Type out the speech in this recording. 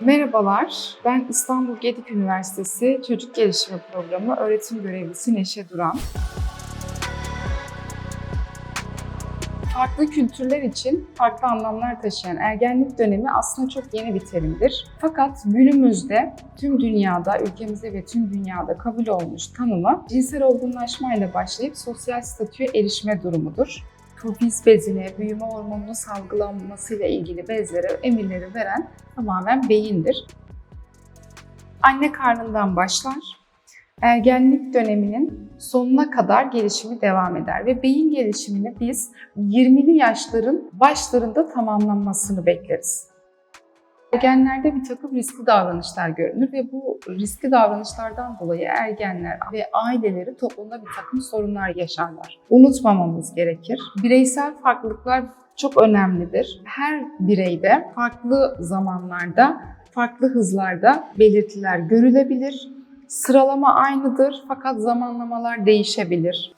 Merhabalar, ben İstanbul Gedik Üniversitesi Çocuk Gelişimi Programı öğretim görevlisi Neşe Duran. Farklı kültürler için farklı anlamlar taşıyan ergenlik dönemi aslında çok yeni bir terimdir. Fakat günümüzde tüm dünyada, ülkemizde ve tüm dünyada kabul olmuş tanımı cinsel olgunlaşmayla başlayıp sosyal statüye erişme durumudur. Profiz bezine, büyüme hormonunun salgılanmasıyla ilgili bezlere emirleri veren tamamen beyindir. Anne karnından başlar, ergenlik döneminin sonuna kadar gelişimi devam eder ve beyin gelişimini biz 20'li yaşların başlarında tamamlanmasını bekleriz. Ergenlerde bir takım riskli davranışlar görünür ve bu riskli davranışlardan dolayı ergenler ve aileleri toplumda bir takım sorunlar yaşarlar. Unutmamamız gerekir. Bireysel farklılıklar çok önemlidir. Her bireyde farklı zamanlarda, farklı hızlarda belirtiler görülebilir. Sıralama aynıdır fakat zamanlamalar değişebilir.